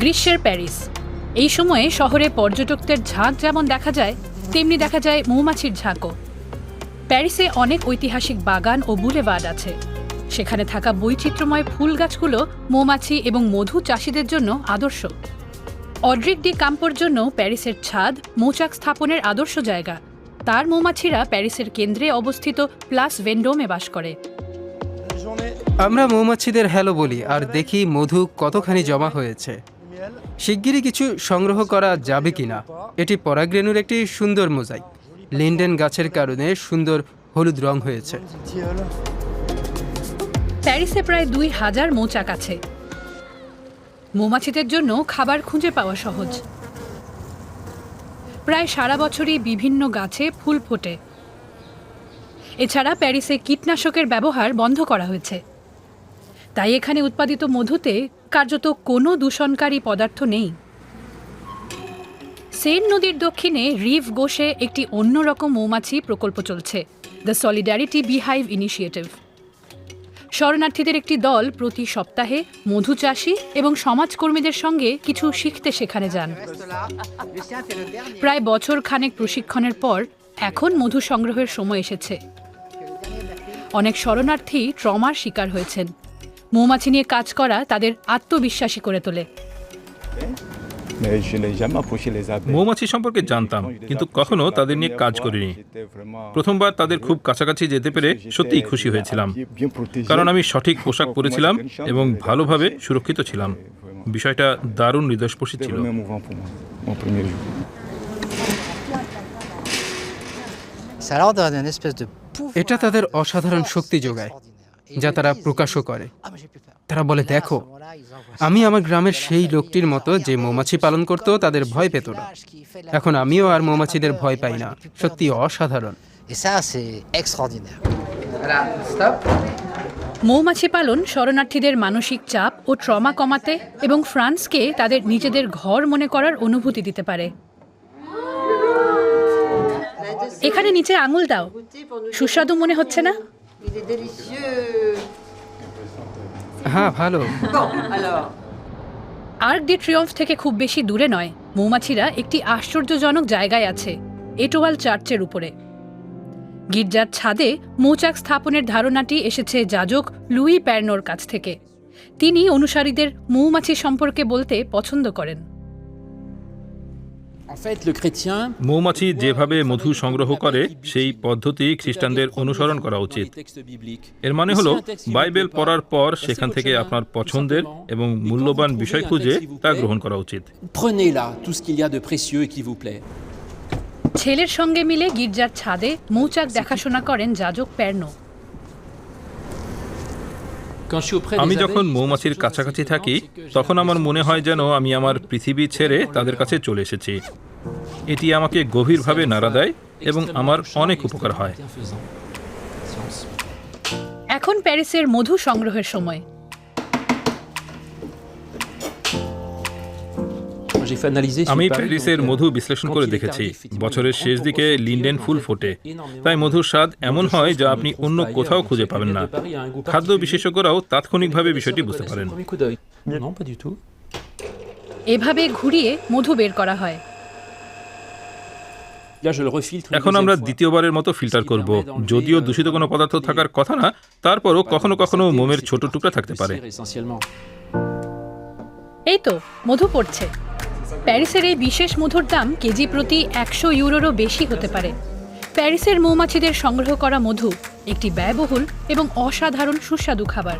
গ্রীষ্মের প্যারিস। এই সময়ে শহরে পর্যটকদের ঝাঁক যেমন দেখা যায়, তেমনি দেখা যায় মৌমাছির ঝাঁকও। প্যারিসে অনেক ঐতিহাসিক বাগান ও বুলেভার্ড আছে। সেখানে থাকা বৈচিত্র্যময় ফুল গাছগুলো মৌমাছি এবং মধু চাষিদের জন্য আদর্শ। অড্রিক ডি কাম্পোর জন্য প্যারিসের ছাদ মৌচাক স্থাপনের আদর্শ জায়গা। তার মৌমাছিরা প্যারিসের কেন্দ্রে অবস্থিত প্লাস ভেন্ডোমে বাস করে। আমরা মৌমাছিদের হ্যালো বলি আর দেখি মধু কতখানি জমা হয়েছে। শিগগিরই কিছু সংগ্রহ করা যাবে কিনা? এটি পরাগরেণুর একটি সুন্দর মোজাইক। লিন্ডেন গাছের কারণে সুন্দর হলুদ রং হয়েছে। প্যারিসে প্রায় দুই হাজার মৌচাক আছে। মৌমাছিদের জন্য খাবার খুঁজে পাওয়া সহজ। প্রায় সারা বছরই বিভিন্ন গাছে ফুল ফোটে। এছাড়া প্যারিসে কীটনাশকের ব্যবহার বন্ধ করা হয়েছে। তাই এখানে উৎপাদিত মধুতে কার্যত কোনো দূষণকারী পদার্থ নেই। সেন নদীর দক্ষিণে রিভ গোশে একটি অন্যরকম মৌমাছি প্রকল্প চলছে, দ্য সলিডারিটি বিহাইভ ইনিশিয়েটিভ। শরণার্থীদের একটি দল প্রতি সপ্তাহে মধু চাষি এবং সমাজকর্মীদের সঙ্গে কিছু শিখতে সেখানে যান। প্রায় বছর খানেক প্রশিক্ষণের পর এখন মধু সংগ্রহের সময় এসেছে। অনেক শরণার্থী ট্রমার শিকার হয়েছেন। মৌমাছি নিয়ে কাজ করা তাদের আত্মবিশ্বাসী করে তোলে. মৌমাছি সম্পর্কে জানতাম কিন্তু কখনো তাদের নিয়ে কাজ করিনি প্রথমবার তাদের খুব কাছাকাছি যেতে পেরে সত্যিই খুশি হয়েছিলাম কারণ আমি সঠিক পোশাক পরেছিলাম এবং ভালোভাবে সুরক্ষিত ছিলাম বিষয়টা দারুণ হৃদয়স্পর্শী ছিল. এটা তাদের অসাধারণ শক্তি যোগায় যা তারা প্রকাশও করে. তারা বলে দেখো আমি আমার গ্রামের সেই লোকটির মতো যে মৌমাছি পালন করত তাদের ভয় পেত না। এখন আমিও আর মৌমাছিদের ভয় পাই না। সত্যি অসাধারণ. মৌমাছি পালন শরণার্থীদের মানসিক চাপ ও ট্রমা কমাতে এবং ফ্রান্সকে তাদের নিজেদের ঘর মনে করার অনুভূতি দিতে পারে। এখানে নিচে আঙুল দাও। সুস্বাদু মনে হচ্ছে না? Il est délicieux. হ্যাঁ ভালো। আর্ক ডি ট্রিয়ম্ফ থেকে খুব বেশি দূরে নয়। মৌমাছিরা একটি আশ্চর্যজনক জায়গায় আছে এটোয়াল চার্চের উপরে। গির্জার ছাদে মৌচাক স্থাপনের ধারণাটি এসেছে যাজক লুই প্যারনোর কাছ থেকে। তিনি অনুসারীদের মৌমাছি সম্পর্কে বলতে পছন্দ করেন। মৌমাছি যেভাবে মধু সংগ্রহ করে সেই পদ্ধতি খ্রিস্টানদের অনুসরণ করা উচিত। এর মানে হলো বাইবেল পড়ার পর সেখান থেকে আপনার পছন্দের এবং মূল্যবান বিষয় খুঁজে তা গ্রহণ করা উচিত। Prenez là tout ce qu'il y a de précieux et qui vous plaît. ছেলের সঙ্গে মিলে গির্জার ছাদে মৌচাক দেখাশোনা করেন যাজক প্যারনো আমি যখন মৌমাছির কাছাকাছি থাকি তখন আমার মনে হয় যেন আমি আমার পৃথিবী ছেড়ে তাদের কাছে চলে এসেছি। এটি আমাকে গভীরভাবে নাড়া দেয় এবং আমার অনেক উপকার হয়। এখন প্যারিসের মধু সংগ্রহের সময়। আমি প্যারিসের মধু বিশ্লেষণ করে দেখেছি। বছরের শেষ দিকে লিন্ডেন ফুল ফোটে। তাই মধুর স্বাদ এমন হয় যা আপনি অন্য কোথাও খুঁজে পাবেন না। খাদ্য বিশেষজ্ঞরাও তাৎক্ষণিকভাবে বিষয়টি বুঝতে পারেন। এভাবে ঘুরিয়ে মধু বের করা হয়। এখন আমরা দ্বিতীয়বারের মতো ফিল্টার করব। যদিও দূষিত কোনো পদার্থ থাকার কথা না তারপরও কখনো কখনো মোমের ছোট টুকরা থাকতে পারে। এই তো মধু পড়ছে। প্যারিসের এই বিশেষ মধুর দাম কেজি প্রতি একশো ইউরোরও বেশি হতে পারে। প্যারিসের মৌমাছিদের সংগ্রহ করা মধু একটি ব্যয়বহুল এবং অসাধারণ সুস্বাদু খাবার।